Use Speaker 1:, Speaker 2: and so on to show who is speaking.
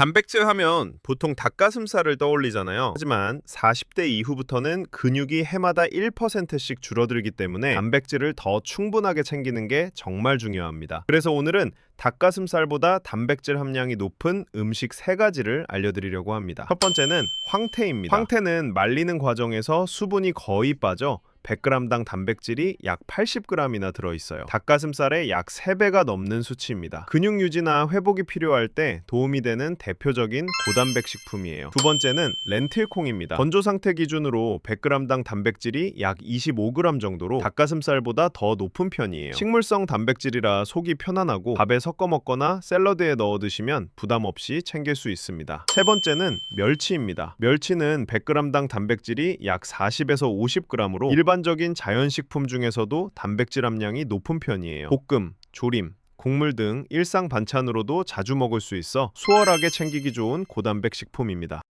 Speaker 1: 단백질 하면 보통 닭가슴살을 떠올리잖아요. 하지만 40대 이후부터는 근육이 해마다 1%씩 줄어들기 때문에 단백질을 더 충분하게 챙기는 게 정말 중요합니다. 그래서 오늘은 닭가슴살보다 단백질 함량이 높은 음식 세 가지를 알려드리려고 합니다. 첫 번째는 황태입니다. 황태는 말리는 과정에서 수분이 거의 빠져 100g당 단백질이 약 80g이나 들어있어요. 닭가슴살의 약 3배가 넘는 수치입니다. 근육 유지나 회복이 필요할 때 도움이 되는 대표적인 고단백 식품이에요. 두 번째는 렌틸콩입니다. 건조 상태 기준으로 100g당 단백질이 약 25g 정도로 닭가슴살보다 더 높은 편이에요. 식물성 단백질이라 속이 편안하고 밥에 섞어 먹거나 샐러드에 넣어 드시면 부담 없이 챙길 수 있습니다. 세 번째는 멸치입니다. 멸치는 100g당 단백질이 약 40에서 50g으로 일반적인 자연식품 중에서도 단백질 함량이 높은 편이에요. 볶음, 조림, 국물 등 일상 반찬으로도 자주 먹을 수 있어 수월하게 챙기기 좋은 고단백 식품입니다.